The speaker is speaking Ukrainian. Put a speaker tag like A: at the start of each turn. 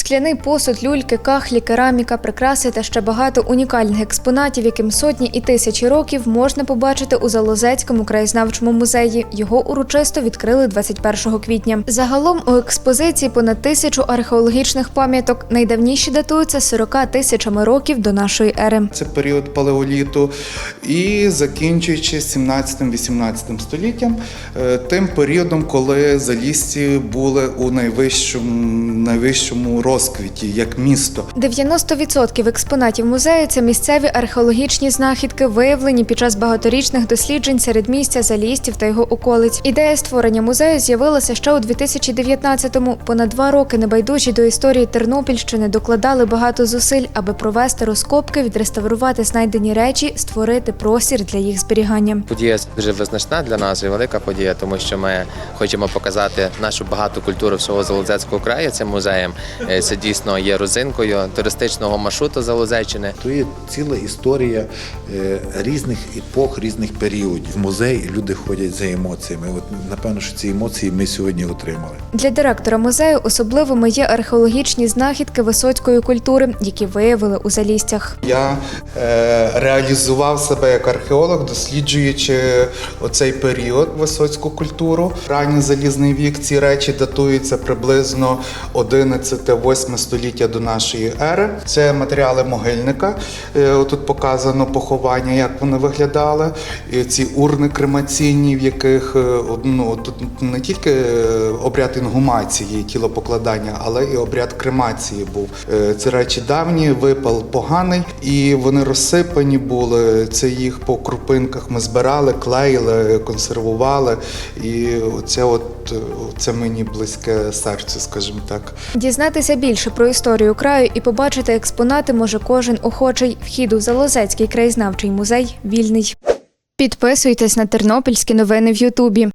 A: Скляний посуд, люльки, кахлі, кераміка, прикраси та ще багато унікальних експонатів, яким сотні і тисячі років можна побачити у Залозецькому краєзнавчому музеї. Його урочисто відкрили 21 квітня. Загалом у експозиції понад тисячу археологічних пам'яток. Найдавніші датуються 40 тисячами років до нашої ери.
B: Це період палеоліту, і закінчуючи 17-18 століттям, е, тим періодом, коли залізці були у найвищому, найвищому розквіті як місто.
A: 90% експонатів музею це місцеві археологічні знахідки, виявлені під час багаторічних досліджень серед місця залістів та його околиць. Ідея створення музею з'явилася ще у 2019-му. Понад два роки небайдужі до історії Тернопільщини докладали багато зусиль, аби провести розкопки, відреставрувати знайдені речі, створити простір для їх зберігання.
C: Подія дуже визначна для нас і велика подія, тому що ми хочемо показати нашу багату культуру всього Залозецького краю цим музеєм. Це дійсно є розинкою туристичного маршруту Залозеччини.
D: То є ціла історія е, різних епох, різних періодів. В музей люди ходять за емоціями. От напевно, що ці емоції ми сьогодні отримали.
A: Для директора музею особливими є археологічні знахідки висоцької культури, які виявили у залістях.
B: Я е, реалізував себе як археолог, досліджуючи оцей період висоцьку культуру. Ранній залізний вік ці речі датуються приблизно 11-8 століття до нашої ери. Це матеріали могильника. Е, Тут показано поховання, як вони виглядали. Ці урни кремаційні, в яких е, ну, тут не тільки е, обряд інгумації, тілопокладання, але і обряд кремації був. Е, Ці речі давні, випал поганий, і вони розсипані були. Це їх по крупинках ми збирали, клеїли, консервували. І це от це мені близьке серцю, скажімо так.
A: Дізнатися більше про історію краю і побачити експонати може кожен охочий. Вхід у Залозецький краєзнавчий музей вільний. Підписуйтесь на тернопільські новини в Ютубі.